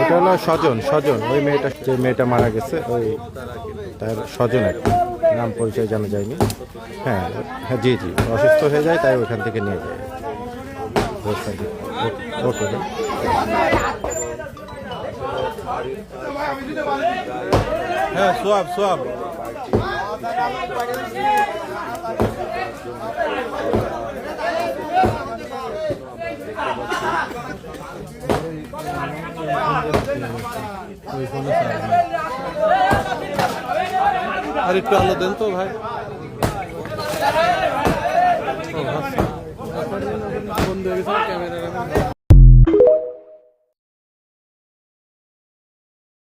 এটা হলো স্বজন স্বজন। ওই মেয়েটা, যে মেয়েটা মারা গেছে, ওই তার স্বজন নাম পরিচয় জানা যায়নি। হ্যাঁ হ্যাঁ জি জি। অসুস্থ হয়ে যায়, তাই ওখান থেকে নিয়ে যায়। হ্যাঁ সোয়াব সোয়াব আর একটু আলো দেন তো ভাই। বন্ধ হয়ে গেছে ক্যামেরা